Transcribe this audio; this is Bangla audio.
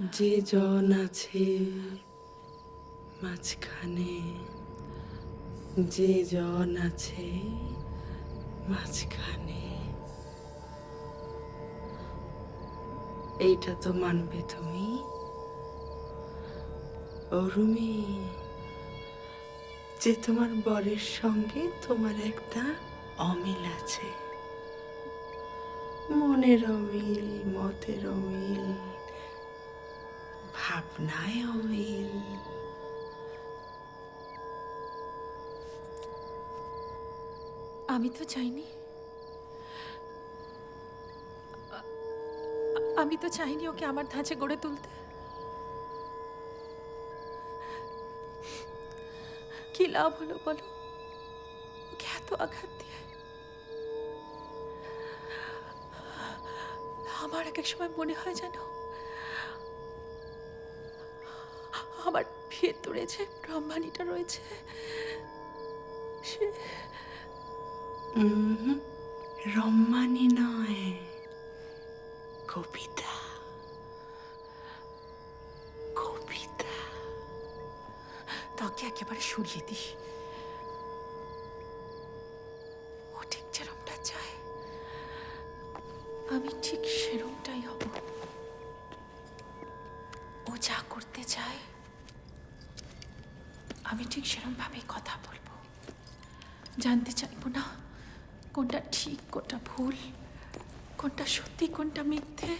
যে জন আছে মাঝখানে যে জন আছে মাঝখানে। এইটা তো মানবে তুমি। অরুমি, যে তোমার বরের সঙ্গে তোমার একটা অমিল আছে। মনের অমিল, মতের অমিল। অমিল আমি তো চাইনি। আমি তো চাইনি ওকে আমার ধাঁচে গড়ে তুলতে। কি লাভ হলো বলো? ওকে এত আঘাত দিয়ে। আমার এক এক সময় মনে হয় যেন আমার ভেতরে যে ব্রহ্মাণীটা রয়েছে সে রম্মানি নয় কবিতা। কবিতা। তাকে একেবারে সরিয়ে দিস ও ঠিক যেরমটা চায় আমি ঠিক সেরমটাই হব। ও যা করতে চায় আমি ঠিক সেরমভাবেই কথা বলব। জানতে চাইব না কোনটা ঠিক, কোনটা ভুল, কোনটা সত্যি, কোনটা মিথ্যে।